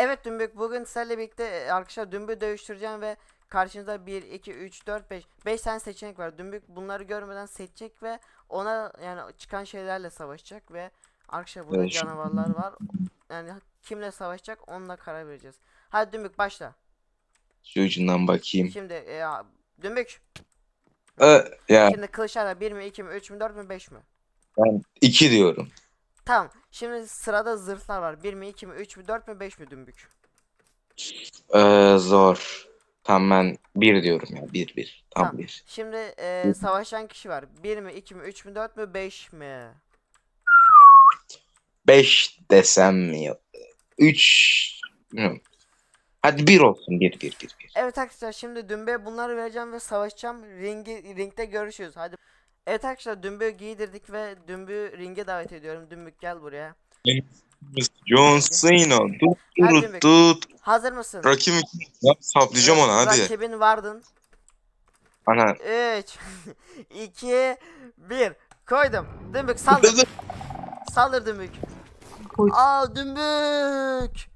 Evet Dümbük bugün sizlerle birlikte e, arkadaşlar Dümbük'ü dövüştüreceğim ve karşınızda 1, 2, 3, 4, 5 5 tane seçenek var. Dümbük bunları görmeden seçecek ve ona yani çıkan şeylerle savaşacak ve arkadaşlar burada Evet, canavarlar var. Yani kimle savaşacak onunla karar vereceğiz. Hadi Dümbük başla. Şu ucundan bakayım. Şimdi e, Dümbük Ee, ya şimdi kılıçlarla 1 mi 2 mi 3 mü 4 mü 5 mi? ben 2 diyorum. Tamam. Şimdi sırada zırhlar var. 1 mi 2 mi 3 mü 4 mü 5 mi Dümbük? Ee, zor. Tamam ben 1 diyorum ya. 1 1. Tam Tamam. 1. Şimdi e, savaşan kişi var. 1 mi 2 mi 3 mü 4 mü 5 mi? 5 desem mi? 3 bilmiyorum. Hadi 1 olsun. 1 1 1 1. Evet arkadaşlar şimdi Dümbe bunları vereceğim ve savaşacağım. Ringi, ringde görüşürüz. Hadi. Evet arkadaşlar Dümbü giydirdik ve Dümbü ringe davet ediyorum. Dümbük gel buraya. John Cena. Tut Hadi tut tut. Hazır mısın? Rakim ya, saplayacağım ona hadi. Rakibin vardın. Ana. 3 2 1 Koydum. Dümbük saldır. saldır Dümbük. Koy. Aa Dümbük.